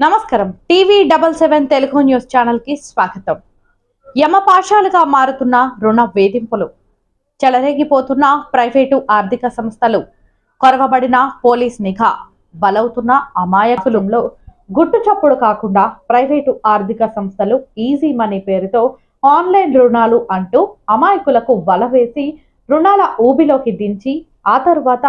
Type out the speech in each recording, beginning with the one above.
నమస్కారం. TV double seven Telugu news ఛానల్కి స్వాగతం యమపాశాలుగా మారుతున్న రుణ వేధింపులు చెలరేగిపోతున్న ప్రైవేటు ఆర్థిక సంస్థలు కొరవబడిన పోలీస్ నిఘా బలవుతున్న అమాయకులంలో గుట్టు చప్పుడు కాకుండా ప్రైవేటు ఆర్థిక సంస్థలు ఈజీ మనీ పేరుతో ఆన్లైన్ రుణాలు అంటూ అమాయకులకు వల వేసి రుణాల ఊబిలోకి దించి ఆ తరువాత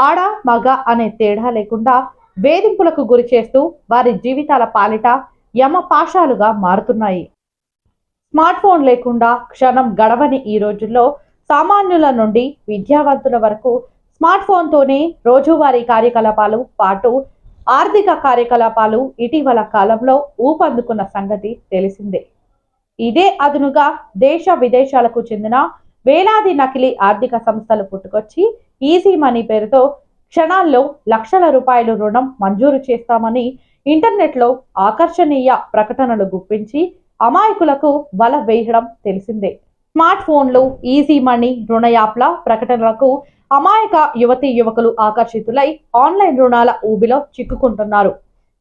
ఆడ మగ అనే తేడా లేకుండా వేధింపులకు గురి చేస్తూ వారి జీవితాల పాలిట యమపాశాలుగా మారుతున్నాయి. స్మార్ట్ ఫోన్ లేకుండా క్షణం గడవని ఈ రోజుల్లో సామాన్యుల నుండి విద్యావంతుల వరకు స్మార్ట్ ఫోన్తోనే రోజువారీ కార్యకలాపాలు పాటు ఆర్థిక కార్యకలాపాలు ఇటీవల కాలంలో ఊపందుకున్న సంగతి తెలిసిందే. ఇదే అదునుగా దేశ విదేశాలకు చెందిన వేలాది నకిలీ ఆర్థిక సంస్థలు పుట్టుకొచ్చి ఈజీ మనీ పేరుతో క్షణాల్లో లక్షల రూపాయలు రుణం మంజూరు చేస్తామని ఇంటర్నెట్లో ఆకర్షణీయ ప్రకటనలు గుప్పించి అమాయకులకు వల వేయడం తెలిసిందే. స్మార్ట్ ఫోన్లు ఈజీ మనీ రుణ యాప్ల ప్రకటనలకు అమాయక యువతీ యువకులు ఆకర్షితులై ఆన్లైన్ రుణాల ఊబిలో చిక్కుకుంటున్నారు.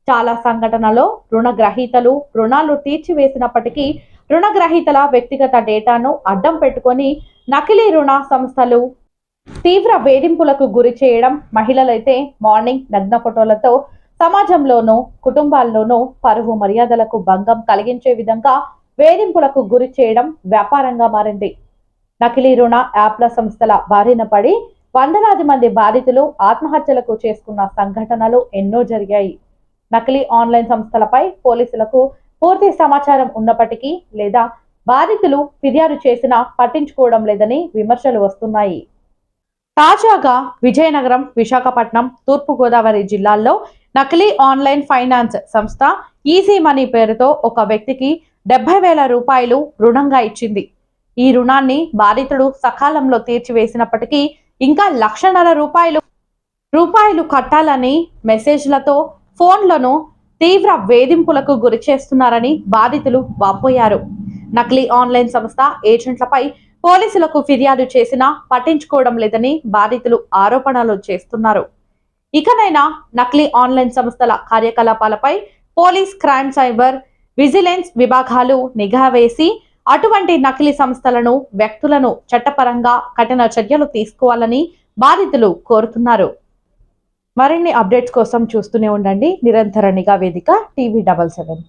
చాలా సంఘటనలో రుణగ్రహీతలు రుణాలు తీర్చివేసినప్పటికీ రుణగ్రహీతల వ్యక్తిగత డేటాను అడ్డం పెట్టుకొని నకిలీ రుణ సంస్థలు తీవ్ర వేధింపులకు గురి చేయడం మహిళలైతే మార్నింగ్ నగ్న ఫోటోలతో సమాజంలోనూ కుటుంబాల్లోనూ పరువు మర్యాదలకు భంగం కలిగించే విధంగా వేధింపులకు గురి చేయడం వ్యాపారంగా మారింది. నకిలీ రుణ యాప్ల సంస్థల బారిన పడి వందలాది మంది బాధితులు ఆత్మహత్యలకు చేసుకున్న సంఘటనలు ఎన్నో జరిగాయి. నకిలీ ఆన్లైన్ సంస్థలపై పోలీసులకు పూర్తి సమాచారం ఉన్నప్పటికీ లేదా బాధితులు ఫిర్యాదు చేసినా పట్టించుకోవడం లేదని విమర్శలు వస్తున్నాయి. తాజాగా విజయనగరం విశాఖపట్నం తూర్పుగోదావరి జిల్లాల్లో నకిలీ ఆన్లైన్ ఫైనాన్స్ సంస్థ ఈజీ మనీ పేరుతో ఒక వ్యక్తికి డెబ్బై వేల రూపాయలు రుణంగా ఇచ్చింది. ఈ రుణాన్ని బాధితుడు సకాలంలో తీర్చివేసినప్పటికీ ఇంకా లక్షన్నర రూపాయలు రూపాయలు కట్టాలని మెసేజ్లతో ఫోన్లను తీవ్ర వేధింపులకు గురి చేస్తున్నారని బాధితులు వాపోయారు. నకిలీ ఆన్లైన్ సంస్థ ఏజెంట్లపై పోలీసులకు ఫిర్యాదు చేసినా పట్టించుకోవడం లేదని బాధితులు ఆరోపణలు చేస్తున్నారు. ఇకనైనా నకిలీ ఆన్లైన్ సంస్థల కార్యకలాపాలపై పోలీస్ క్రైమ్ సైబర్ విజిలెన్స్ విభాగాలు నిఘా వేసి అటువంటి నకిలీ సంస్థలను వ్యక్తులను చట్టపరంగా కఠిన చర్యలు తీసుకోవాలని బాధితులు కోరుతున్నారు. మరిన్ని అప్డేట్స్ కోసం చూస్తూనే ఉండండి. నిరంతర నిఘా వేదిక టీవీ డబల్ సెవెన్.